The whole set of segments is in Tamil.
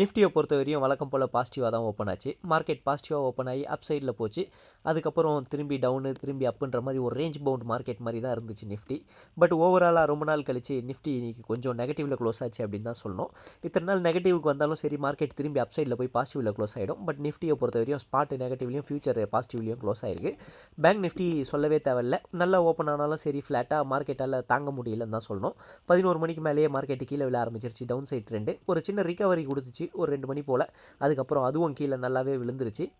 நிஃப்டியை பொறுத்த வரையும் வழக்கம் போல் பாசிட்டிவாக தான் ஓப்பன் ஆச்சு. மார்க்கெட் பாசிட்டிவாக ஓப்பன் ஆகி அப் சைடில் போச்சு. அதுக்கப்புறம் திரும்பி டவுனு திரும்பி அப்புன்ற மாதிரி ஒரு ரேஞ்ச் பவுண்ட் மார்க்கெட் மாதிரி தான் இருந்துச்சு நிஃப்டி. பட் ஓவராலாக ரொம்ப நாள் கழிச்சு நிஃப்டி இன்றைக்கி கொஞ்சம் நெகட்டிவில் க்ளோஸ் ஆச்சு அப்படின்னு தான் சொல்லணும். இத்தனை நாள் நெகட்டிவ்க்கு வந்தாலும் சரி மார்க்கெட் திரும்பி அப் சைடில் போய் பாசிட்டிவில் க்ளோஸ் ஆகிடும் பட் நிஃப்டியை பொறுத்த வரையும் ஸ்பாட் நெகட்டிவ்லையும் ஃபியூச்சர் பாசிட்டிவ்லையும் க்ளோஸ் ஆயிருக்கு. பேங்க் நிஃப்டி சொல்லவே தேவையில்ல. நல்லா ஓப்பன் ஆனாலும் சரி ஃப்ளாட்டாக மார்க்கெட்டால் தாங்க முடியலன்னு தான் சொல்லணும். பதினோரு மணிக்கு மேலேயே மார்க்கெட்டு கீழே விழ ஆரம்பிச்சிருச்சு. டவுன் சைட் ட்ரெண்டு ஒரு சின்ன ரிகவரி கொடுத்துச்சு. ஒரு ரெண்டு மணி போல். அதுக்கப்புறம் அதுவும் கீழே நல்லாவே விழுந்துருச்சு.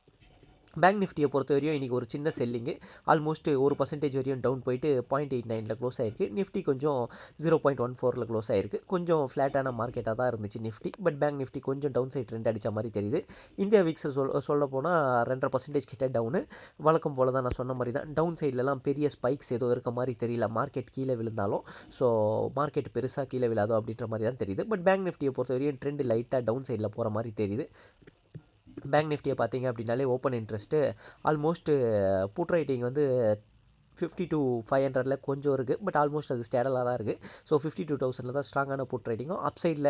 பேங்க் நிஃப்டியை பொறுத்த வரையும் இன்றைக்கி ஒரு சின்ன செல்லிங்கு ஆல்மோஸ்ட் ஒரு பர்சன்டேஜ் வரையும் டவுன் போயிட்டு பாயிண்ட் எயிட் நைனில் க்ளோஸ் ஆயிருக்கு. நிஃப்டி கொஞ்சம் ஜீரோ பாயிண்ட் ஒன் ஃபோரில் க்ளோஸ் ஆயிருக்கு. கொஞ்சம் ஃப்ளாட்டான மார்க்கெட்டாக தான் இருந்துச்சு நிஃப்டி பட் பேங்க் நிஃப்டி கொஞ்சம் டவுன் சைட் ரெண்டு அடித்த மாதிரி தெரியுது. இந்தியா வீக்ஸை சொல் சொல்ல போனால் ரெண்டரை பர்சன்டேஜ் கிட்டே டவுனு வழக்கம் போல் தான் நான் சொன்ன மாதிரி தான். டவுன் சைட்லலாம் பெரிய ஸ்பைக்ஸ் எதுவும் இருக்க மாதிரி தெரியல. மார்க்கெட் கீழே விழுந்தாலும். ஸோ மார்க்கெட் பெருசாக கீழே விழாதோ அப்படின்ற மாதிரி தான் தெரியுது. பட் பேங்க் நிஃப்டியை பொறுத்த வரையும் ட்ரெண்டு லைட்டாக டவுன் சைடில் போகிற மாதிரி தெரியுது. பேங்க் நிஃப்டியை பார்த்தீங்க அப்படின்னாலே open interest. Almost put writing வந்து ஃபிஃப்டி டூ ஃபைவ் ஹண்ட்ரடில் கொஞ்சம் இருக்குது பட் ஆல்மோஸ்ட் அது ஸ்டேடலாக தான் இருக்குது ஸோ ஃபிஃப்டி டூ தௌசண்டில் தான் ஸ்ட்ராங்கான புட் ரைட்டிங்கும். அப் சைடில்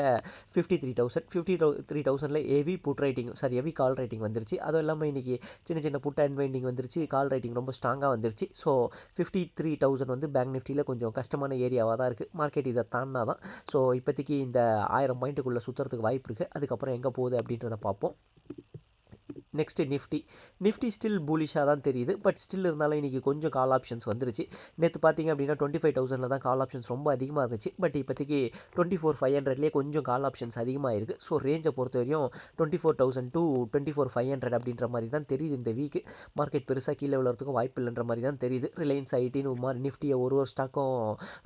fifty three thousand fifty two three தௌசண்டில் heavy put writing sorry heavy call writing வந்துருச்சு. அதுவும் இல்லாமல் இன்றைக்கி சின்ன சின்ன புட் அண்ட் வைண்டிங் வந்துருச்சு. கால் ரைட்டிங் ரொம்ப ஸ்ட்ராங்காக வந்துருச்சு. ஸோ ஃபிஃப்டி த்ரீ தௌசண்ட் வந்து பேங்க் நிஃப்டியில் கொஞ்சம் கஷ்டமான ஏரியாவாக தான் இருக்குது மார்க்கெட் இதை தாண்டினா தான் ஸோ இப்போதைக்கு இந்த ஆயிரம் பாயிண்ட்டுக்குள்ளே சுற்றுறதுக்கு வாய்ப்பு இருக்குது அதுக்கப்புறம் எங்கே போகுது அப்படின்றத பார்ப்போம். நெக்ஸ்ட்டு நிஃப்டி நிஃப்டி ஸ்டில் பூலிஷாக தான் தெரியுது பட் ஸ்டில் இருந்தாலும் இன்றைக்கி கொஞ்சம் கால் ஆப்ஷன்ஸ் வந்துருச்சு. நேற்று பார்த்தீங்க அப்படின்னா டுவெண்ட்டி ஃபைவ் தௌசண்டில் தான் கால் ஆப்ஷன்ஸ் ரொம்ப அதிகமாக இருந்துச்சு பட் இப்போதைக்கு டுவெண்ட்டி ஃபோர் ஃபைவ் ஹண்ட்ரட்லேயே கொஞ்சம் கால் ஆப்ஷன்ஸ் அதிகமாக இருக்குது ஸோ ரேஞ்சை பொறுத்த வரையும் twenty four thousand to twenty four five hundred அப்படின்ற மாதிரி தான் தெரியுது இந்த வீக் மார்க்கெட் பெருசாக கீழே விழுறதுக்கும் வாய்ப்பு இல்லைன்ற மாதிரி தான் தெரியுது. ரிலையன்ஸ் ஐடின்னு மாதிரி நிஃப்டியை ஒரு ஒரு ஸ்டாக்கும்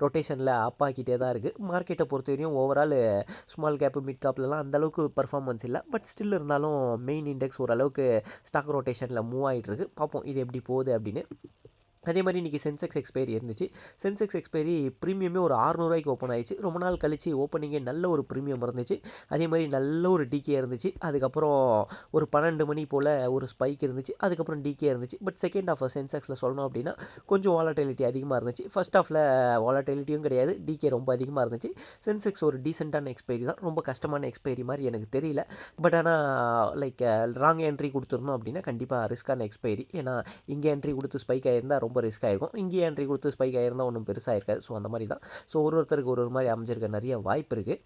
ரொட்டேஷனில் அப் ஆக்கிட்டே தான் இருக்குது மார்க்கெட்டை பொறுத்த வரையும் ஓவரால் ஸ்மால் கேப்பு மிட் கேப்லலாம் அந்தளவுக்கு பர்ஃபார்மன்ஸ் இல்லை பட் ஸ்டில் இருந்தாலும் மெயின் இண்டெக்ஸ் ஓரளவுக்கு ஸ்டாக் ரொட்டேஷனில் மூவ் ஆகிட்டு இருக்கு பார்ப்போம் இது எப்படி போகுது அப்படின்னு. அதே மாதிரி இன்றைக்கி சென்செக்ஸ் எக்ஸ்பைரி இருந்துச்சு. சென்செக்ஸ் எக்ஸ்பைரி ப்ரீமியமே ஒரு ஆறுநூறுவாய்க்கு ஓப்பன் ஆயிடுச்சு. ரொம்ப நாள் கழிச்சு ஓப்பனிங்கே நல்ல ஒரு ப்ரீமியம் இருந்துச்சு. அதே மாதிரி நல்ல ஒரு டிகே இருந்துச்சு. அதுக்கப்புறம் ஒரு பன்னெண்டு மணி போல் ஒரு ஸ்பைக் இருந்துச்சு. அதுக்கப்புறம் டிகே இருந்துச்சு. பட் செகண்ட் ஆஃப் சென்செக்ஸில் சொல்லணும் அப்படின்னா கொஞ்சம் வாலட்டிலிட்டி அதிகமாக இருந்துச்சு. ஃபஸ்ட் ஆஃபில் வாலட்டிலிட்டியும் கிடையாது. டிகே ரொம்ப அதிகமாக இருந்துச்சு. சென்செக்ஸ் ஒரு டீசெண்டான எக்ஸ்பைரி தான். ரொம்ப கஷ்டமான எக்ஸ்பைரி மாதிரி எனக்கு தெரியல. பட் ஆனால் லைக் ராங் என்ட்ரி கொடுத்துருந்தோம் அப்படின்னா கண்டிப்பாக ரிஸ்க்கான எக்ஸ்பைரி ஏன்னா இங்கே என்ட்ரி கொடுத்து ஸ்பைக் ஆகியிருந்தால் ரொம்ப ரொம்ப ரிஸ்க் ஆகிருக்கும் இங்கே என்ட்ரி கொடுத்து ஸ்பைக் ஆகிருந்தால் ஒன்றும் பெருசாக இருக்காது ஸோ அந்த மாதிரி தான். ஸோ ஒரு ஒருத்தருக்கு ஒரு ஒரு மாதிரி அமைஞ்சிருக்க நிறைய வாய்ப்பு இருக்குது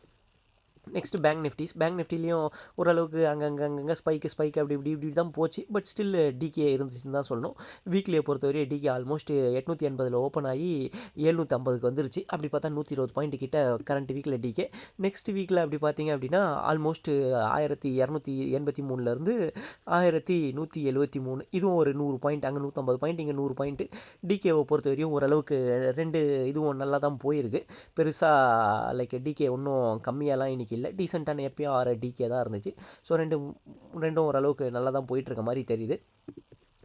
நெக்ஸ்ட் பேங்க் நிஃப்டிஸ் பேங்க் நிஃப்டிலையும் ஓரளவுக்கு அங்கங்கே அங்கங்கே ஸ்பைக்கு ஸ்பைக் அப்படி இப்படி இப்படி தான் போச்சு. பட் ஸ்டில் டிகே இருந்துச்சுன்னு தான் சொல்லணும். வீக்லியை பொறுத்தவரை டிகே ஆல்மோஸ்ட் எட்நூற்றி எண்பதில் ஓப்பன் ஆகி எழுநூற்றி ஐம்பதுக்கு வந்துருச்சு. அப்படி பார்த்தா நூற்றி இருபது பாயிண்ட் கிட்ட கரண்ட் வீக்கில் டிகே நெக்ஸ்ட் வீக்கில் அப்படி பார்த்தீங்க அப்படின்னா ஆல்மோஸ்ட் ஆயிரத்தி இரநூத்தி எண்பத்தி மூணுலேருந்து ஆயிரத்தி நூற்றி எழுபத்தி மூணு. இதுவும் ஒரு நூறு பாயிண்ட் அங்கே நூற்றம்பது பாயிண்ட் இங்கே நூறு பாயிண்ட்டு டிகேவை பொறுத்த வரையும் ஓரளவுக்கு ரெண்டு இதுவும் நல்லா தான் போயிருக்கு. பெருசாக லைக் டிகே ஒன்றும் கம்மியாலாம் இன்றைக்கி இல்லை. டீசெண்டான எப்பயும் ஆறு டிகே தான் இருந்துச்சு. ஸோ ரெண்டு ரெண்டும் ஓரளவுக்கு நல்லா தான் போயிட்டுருக்க மாதிரி தெரியுது.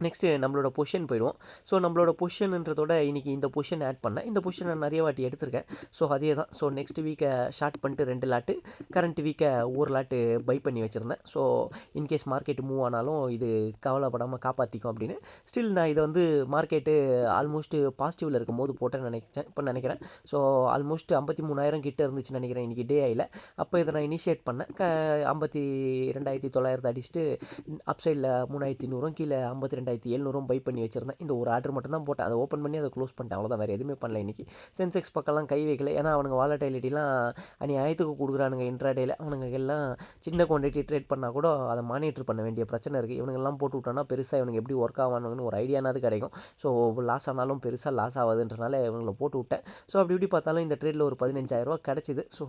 நெக்ஸ்ட்டு நம்மளோட பொஷன் போயிடுவோம். ஸோ நம்மளோட பொஷன்ன்றதோட இன்றைக்கி இந்த பொஷன் ஆட் பண்ணேன். இந்த பொஷன் நான் நிறைய வாட்டி எடுத்திருக்கேன். ஸோ அதே தான். ஸோ நெக்ஸ்ட் வீக்கை ஷார்ட் பண்ணிட்டு ரெண்டு லாட்டு கரண்ட் வீக்கை ஒரு லாட்டு பை பண்ணி வச்சுருந்தேன். ஸோ இன்கேஸ் மார்க்கெட் மூவ் ஆனாலும் இது கவலைப்படாமல் காப்பாற்றிக்கும் அப்படின்னு. ஸ்டில் நான் இதை வந்து மார்க்கெட்டு ஆல்மோஸ்ட்டு பாசிட்டிவில் இருக்கும் போது போட்டேன்னு நினைச்சேன். இப்போ நினைக்கிறேன். ஸோ ஆல்மோஸ்ட் ஐம்பத்தி மூணாயிரம் கிட்ட இருந்துச்சுன்னு நினைக்கிறேன். இன்றைக்கி டே ஆயில். அப்போ இதை நான் இனிஷியேட் பண்ணேன். க ஐம்பத்தி ரெண்டாயிரத்தி தொள்ளாயிரத்து அடிச்சுட்டு அப் சைடில் மூணாயிரத்தி நூறும் கீழே ஐம்பத்தி ரெண்டு ரெண்டாயிரத்தி எழுநூறும் பை பண்ணி வச்சுருந்தேன். இந்த ஒரு ஆர்டர் மட்டும் தான் போட்டேன். அதை ஓப்பன் பண்ணி அதை க்ளோஸ் பண்ணிட்டேன். அவ்வளோதான் வேறு எதுவுமே பண்ணல இன்றைக்கி சென்செக்ஸ் பக்கம்லாம் கை வைக்கல. ஏன்னா அவனுங்க வாலட்டைலிட்டிலாம் அநியாயத்துக்கு கொடுக்குறானுங்க இன்ட்ராடேயில் அவனுங்க எல்லாம் சின்ன குவான்டிட்டி ட்ரேட் பண்ணால் கூட அதை மானிட்டர் பண்ண வேண்டிய பிரச்சனை இருக்குது இவனுங்கெல்லாம் போட்டு விட்டோன்னா பெருசாக இவனுக்கு எப்படி ஒர்க் ஆவானுங்கன்னு ஒரு ஐடியானாவது கிடைக்கும். ஸோ லாஸ் ஆனாலும் பெருசாக லாஸ் ஆகாதுன்றனால இவங்களை போட்டு விட்டேன். ஸோ அப்படி இப்படி பார்த்தாலும் இந்த ட்ரேடில் ஒரு பதினஞ்சாயிரரூவா கிடச்சிது. ஸோ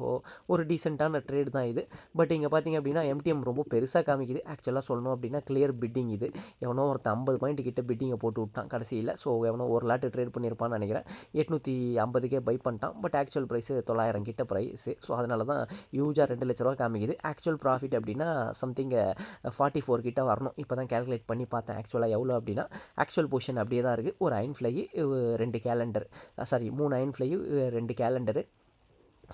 ஒரு டீசெண்டான ட்ரேட் தான் இது. பட் இங்கே பார்த்தீங்க அப்படின்னா எம்டிஎம் ரொம்ப பெருசாக காமிக்குது. ஆக்சுவலாக சொல்லணும் அப்படின்னா கிளியர் பிட்டிங் இது. எவனோ ஒருத்தன் ஐம்பது பாயிண்ட் கிட்ட பிட்டிங்கை போட்டு விட்டான். கடைசியில் ஸோ எவனோ ஒரு லாட்டு ட்ரேட் பண்ணியிருப்பான்னு நினைக்கிறேன். எட்நூற்றி ஐம்பதுக்கே பை பண்ணிட்டான். பட் ஆக்சுவல் ப்ரைஸு தொள்ளாயிரம் கிட்ட ப்ரைஸு ஸோ அதனால தான் யூஜாக ரெண்டு லட்ச ரூபா காமிக்குது. ஆக்சுவல் ப்ராஃபிட் அப்படின்னா சம்திங் ஃபார்ட்டி ஃபோர் கிட்ட வரணும். இப்போ தான் கேல்குலேட் பண்ணி பார்த்தேன். ஆக்சுவலாக எவ்வளோ அப்படின்னா ஆக்சுவல் பொசிஷன் அப்படியே தான் இருக்குது ஒரு அயன் ஃப்ளை ரெண்டு கேலண்டர் சாரி மூணு அயன் ஃப்ளை ரெண்டு கேலண்டரு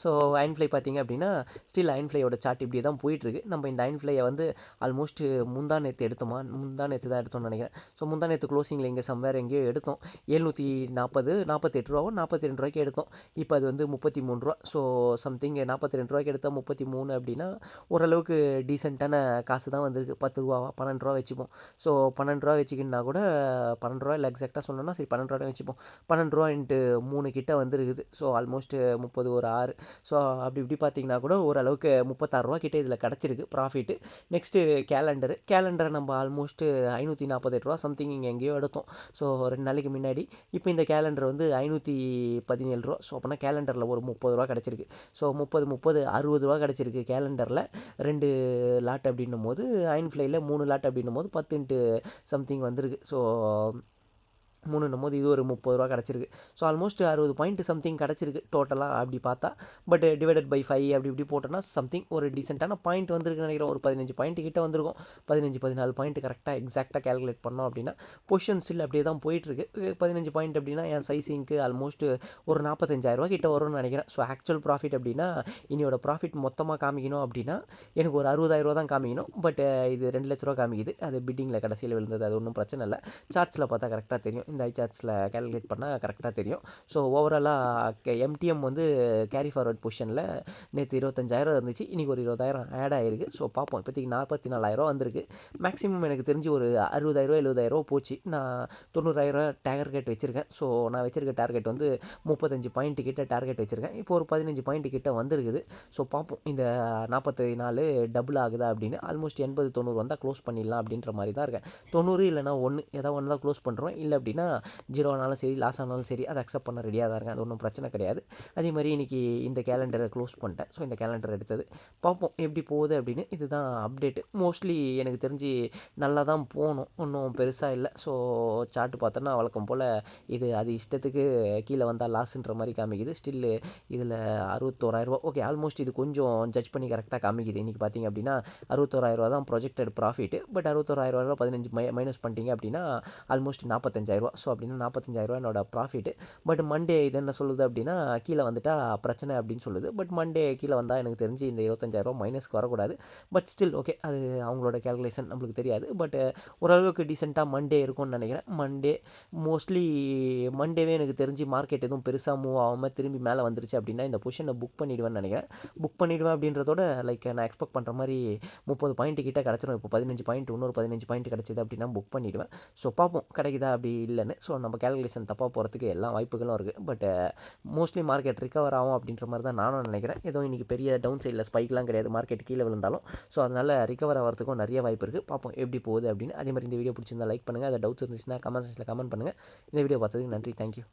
ஸோ அயன்ஃப்ளை பார்த்தீங்க அப்படின்னா ஸ்டில் அயன்ஃப்ளையோட சார்ட் இப்படி தான் போயிட்டுருக்கு. நம்ம இந்த அயன்ஃப்ளையை வந்து ஆல்மோஸ்ட் முந்தா நேற்று எடுத்தோமா? முந்தா நேற்று தான் எடுத்தோம்னு நினைக்கிறேன். ஸோ முந்தா நேற்று க்ளோசிங்கில் இங்கே சம்வேர் எங்கேயோ எடுத்தோம். எழுநூற்றி நாற்பது நாற்பத்தெட்டு ரூபாவோ நாற்பத்தி ரெண்டு ரூபாய்க்கு எடுத்தோம். இப்போ அது வந்து முப்பத்தி மூணு ரூபா ஸோ சம்திங் நாற்பத்தி ரெண்டு ரூபாய்க்கு எடுத்தால் முப்பத்தி மூணு அப்படின்னா ஓரளவுக்கு டீசெண்டான காசு தான் வந்திருக்கு. பத்து ரூபாவா பன்னெண்டு ரூபா வச்சுப்போம். ஸோ பன்னெண்டு ரூபா வச்சுக்கின்னா கூட பன்னெண்டு ரூபா இல்லை எக்ஸாக்டாக சொன்னோன்னா சரி பன்னெண்டு ரூபா வச்சுப்போம். பன்னெண்டு ரூபா இன்ட்டு மூணு கிட்ட வந்துருக்குது. ஸோ ஆல்மோஸ்ட் முப்பது ஒரு ஆறு. ஸோ அப்படி இப்படி பார்த்தீங்கன்னா கூட ஓரளவுக்கு முப்பத்தாறுரூவா கிட்டே இதில் கிடச்சிருக்கு ப்ராஃபிட்டு நெக்ஸ்ட்டு கேலண்டரு கேலண்டரை நம்ம ஆல்மோஸ்ட்டு ஐநூற்றி நாற்பத்தெட்டு ரூபா சம்திங் இங்கே எங்கேயோ எடுத்தோம். ஸோ ரெண்டு நாளைக்கு முன்னாடி இப்போ இந்த கேலண்டர் வந்து ஐநூற்றி பதினேழு ரூபா. ஸோ அப்போனா கேலண்டரில் ஒரு முப்பது ரூபா கிடச்சிருக்கு. ஸோ முப்பது முப்பது அறுபது ரூபா கிடச்சிருக்கு கேலண்டரில் ரெண்டு லாட் அப்படின்னும் போது அயன் ஃப்ளைல மூணு லாட் அப்படின்னும் போது பத்து இன்ட்டு சம்திங் வந்திருக்கு. ஸோ மூணுன்னும் போது இது ஒரு முப்பது ரூபா கிடச்சிருக்கு. ஸோ ஆல்மோஸ்ட் அறுபது பாயிண்ட் சம்திங் கிடச்சிருக்கு டோட்டலாக அப்படி பார்த்தா. பட் டிவைடட் பை ஃபைவ் அப்படி இப்படி போட்டோன்னா சம்திங் ஒரு டீசெண்டான பாயிண்ட் வந்துருக்குன்னு நினைக்கிறேன். ஒரு பதினஞ்சு பாயிண்ட் கிட்ட வந்திருக்கும். பதினஞ்சு பதினாலு பாயிண்ட் கரெக்டாக எக்ஸாக்டாக கேல்குலேட் பண்ணோம் அப்படின்னா பொசிஷன் ஸ்டில் அப்படியே தான் போயிட்டுருக்கு. பதினஞ்சு பாயிண்ட் அப்படின்னா என் சைஸிங்க்கு ஆல்மோஸ்ட் ஒரு நாற்பத்தஞ்சாயிரரூவா கிட்ட வரும்னு நினைக்கிறேன். ஸோ ஆக்சுவல் ப்ராஃபிட் அப்படின்னா இனியோட ப்ராஃபிட் மொத்தமாக காமிக்கணும் அப்படின்னா எனக்கு ஒரு அறுபதாயிரரூவா தான் காமிக்கணும். பட் இது ரெண்டு லட்ச ரூபா காமிக்குது. அது பிட்டிங்கில் கடைசியில் விழுந்தது. அது ஒன்றும் பிரச்சனை இல்லை. சார்ட்ஸில் பார்த்தா கரெக்டாக தெரியும். இந்த ஐ கேல்குலேட் பண்ணால் கரெக்டாக தெரியும். ஸோ ஓவராலாக எம்டிஎம் வந்து கேரி ஃபார்வர்ட் பொசிஷனில் நேற்று இருபத்தஞ்சாயிரம் இருந்துச்சு. இன்றைக்கி ஒரு இருபதாயிரம் ஆட் ஆகிருக்கு ஸோ பார்ப்போம். இப்போதைக்கு நாற்பத்தி நாலாயிரம் வந்திருக்கு. மேக்ஸிமம் எனக்கு தெரிஞ்சு ஒரு அறுபதாயிரம் எழுபதாயிரம் போச்சு. நான் தொண்ணூறாயிரம் டார்கெட் வச்சுருக்கேன். ஸோ நான் வச்சுருக்க டார்கெட் வந்து முப்பத்தஞ்சு பாயிண்ட் கிட்ட டார்கெட் வச்சுருக்கேன். இப்போ ஒரு பதினஞ்சு பாயிண்ட் கிட்ட வந்திருக்குது. ஸோ பார்ப்போம். இந்த நாற்பத்தி நாலு டபுள் ஆகுதா அப்படின்னு. ஆல்மோஸ்ட் எண்பது தொண்ணூறு வந்தால் க்ளோஸ் பண்ணிடலாம் அப்படின்ற மாதிரி தான் இருக்கேன். தொண்ணூறு இல்லைனா ஒன்று ஏதாவது ஒன்று தான் க்ளோஸ் பண்ணுறோம் இல்லை அப்படின்னா ஜீரோ ஆனாலும் சரி லாஸ் ஆனாலும் சரி அதை அக்செப்ட் பண்ண ரெடியாக தான் இருக்கேன். அது ஒன்றும் பிரச்சனை கிடையாது. அதே மாதிரி இன்றைக்கி இந்த கேலண்டரை க்ளோஸ் பண்ணிட்டேன். ஸோ இந்த கேலண்டர் எடுத்தது. பார்ப்போம் எப்படி போகுது அப்படின்னு. இதுதான் அப்டேட்டு மோஸ்ட்லி எனக்கு தெரிஞ்சு நல்லா தான் போகணும். ஒன்றும் பெருசாக இல்லை. ஸோ சார்ட் பார்த்தோன்னா வழக்கம் போல் இது அது இஷ்டத்துக்கு கீழே வந்தால் லாஸ்ன்ற மாதிரி காமிக்குது. ஸ்டில்லு இதில் அறுபத்தோராயிரரூவா ஓகே ஆல்மோஸ்ட் இது கொஞ்சம் ஜட்ஜ் பண்ணி கரெக்டாக காமிக்குது. இன்றைக்கி பார்த்தீங்க அப்படின்னா அறுபத்தோராயிரரூவா தான் ப்ரொஜெக்டட் ப்ராஃபிட் பட் அறுபத்தோராயிரரூவா பதினஞ்சு மை மைனஸ் பண்ணிட்டீங்க அப்படின்னா ஆல்மோஸ்ட் நாற்பத்தஞ்சாயிரரூவா ஸோ அப்படின்னா நாற்பத்தஞ்சாயிரரூவா என்னோட ப்ராஃபிட் பட் மண்டே இது என்ன சொல்லுது அப்படின்னா கீழே வந்துட்டால் பிரச்சனை அப்படின்னு சொல்லுது. பட் மண்டே கீழே வந்தால் எனக்கு தெரிஞ்சு இந்த இருபத்தஞ்சாயிரரூவா மைனஸ்க்கு வரக்கூடாது. பட் ஸ்டில் ஓகே அது அவங்களோட கேல்குலேஷன் நம்மளுக்கு தெரியாது. பட் ஓரளவுக்கு டீசெண்டாக மண்டே இருக்கும்னு நினைக்கிறேன். மண்டே மோஸ்ட்லி மண்டேவே எனக்கு தெரிஞ்சு மார்க்கெட் எதுவும் பெருசாக மூவ் ஆகாமல் திரும்பி மேலே வந்துருச்சு அப்படின்னா இந்த பொசிஷனை புக் பண்ணிவிடுவேன்னு நினைக்கிறேன். புக் பண்ணிவிடுவேன் அப்படின்றதோட லைக் நான் எக்ஸ்பெக்ட் பண்ணுற மாதிரி முப்பது பாயிண்ட் கிட்டே கிடச்சிடும் இப்போ பதினஞ்சு பாயிண்ட் இன்னொரு பதினஞ்சு பாயிண்ட் கிடச்சிது அப்படின்னா புக் பண்ணிவிடுவேன் ஸோ பார்ப்போம் கிடைக்குதா அப்படி இல்லை இல்லைன்னு. ஸோ நம்ம கேல்குலேஷன் தப்பாக போகிறதுக்கு எல்லா வாய்ப்புகளும் இருக்குது பட் மோஸ்ட்லி மார்க்கெட் ரிகவர் ஆகும் அப்படின்ற மாதிரி தான் நானும் நினைக்கிறேன். ஏதோ இன்றைக்கி பெரிய டவுன் சைடில் ஸ்பைக்லாம் கிடையாது. மார்க்கெட் கீழே விழுந்தாலும். ஸோ அதனால் ரிகவர் ஆகிறதுக்கும் நிறைய வாய்ப்பு இருக்குது பார்ப்போம் எப்படி போகுது அப்படின்னு. அதே மாதிரி இந்த வீடியோ பிடிச்சிருந்தா லைக் பண்ணுங்கள் அதை டவுட்ஸ் இருந்துச்சுன்னா கமெண்ட் செக்ஷனில் கமெண்ட் பண்ணுங்கள் இந்த வீடியோ பார்த்ததுக்கு நன்றி. தேங்க்யூ